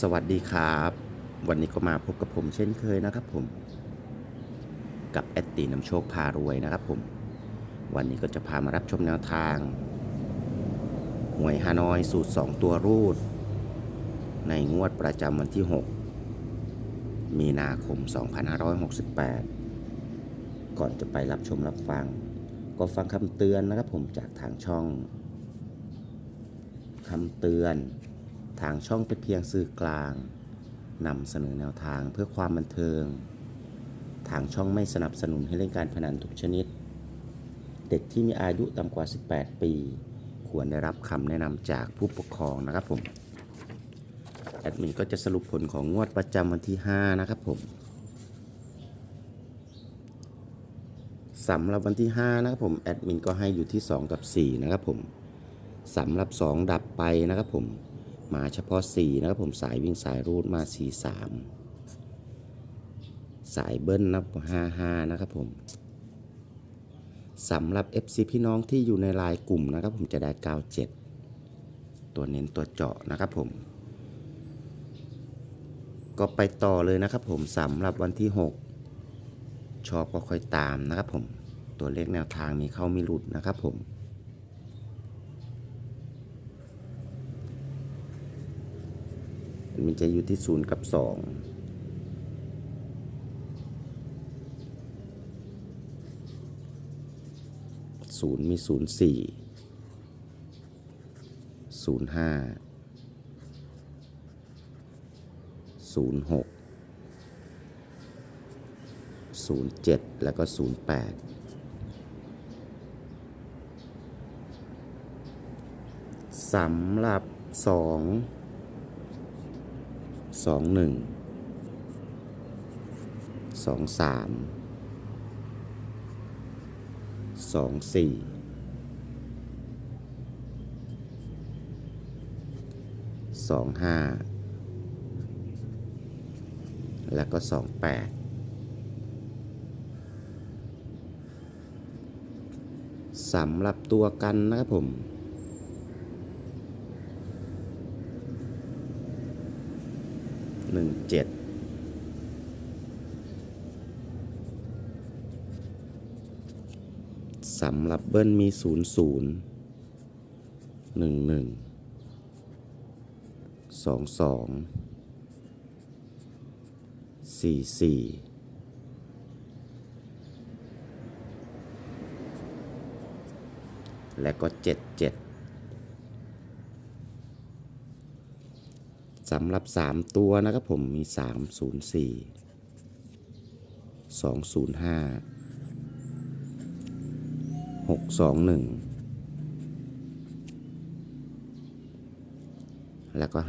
สวัสดีครับ วันนี้ก็มาพบกับผมเช่นเคยนะครับผม กับแอดตีนำโชคพารวยนะครับผม วันนี้ก็จะพามารับชมแนวทาง หวยฮานอยสูตร 2 ตัวรูด ในงวดประจำวันที่ 6 มีนาคม 2568 ก่อนจะไปรับชมรับฟัง ก็ฟังคำเตือนนะครับผมจากทางช่องคำเตือน ทางช่องเป็นเพียงสื่อกลางนำเสนอแนวทางเพื่อความบันเทิง ทางช่องไม่สนับสนุนให้เล่นการพนันทุกชนิด เด็กที่มีอายุต่ำกว่า 18 ปี ควรได้รับคำแนะนำจากผู้ปกครองนะครับผม แอดมินก็จะสรุปผลของงวดประจำวันที่ 5 นะครับผมสำหรับวันที่ 5 นะครับผม แอดมินก็ให้อยู่ที่ 2 กับ 4 นะครับผมสำหรับ 2 ดับไปนะครับผม มาเฉพาะ 4 นะครับผมสายวิ่งสายรูดมา 4 3 สายเบิ้ลนับ55 นะครับผมสำหรับ FC พี่น้องที่อยู่ในลน์กลุ่มนะครับผมจะได้ 97 ตัวเน้นตัวเจาะนะครับผม ก็ไปต่อเลยนะครับผมสำหรับวันที่ 6 ชอบก็ค่อยตามนะครับผม ตัวเลขแนวทางมีเข้ามีหลุดนะครับผม มันจะอยู่ที่ศูนย์กับสองศูนย์มีศูนย์สี่ศูนย์ห้าศูนย์หกศูนย์เจ็ดแล้วก็ศูนย์แปดสำหรับสอง สองหนึ่งสองสามสองสี่สองห้าแล้วก็สองแปดสำหรับตัวกันนะครับผม หนึ่งเจ็ดสำหรับเบิ้ลมีศูนย์ศูนย์หนึ่งหนึ่งสองสองสี่สี่และก็เจ็ดเจ็ด สำหรับ 3 ตัวนะครับผมมี 304 205 621 แล้วก็ 523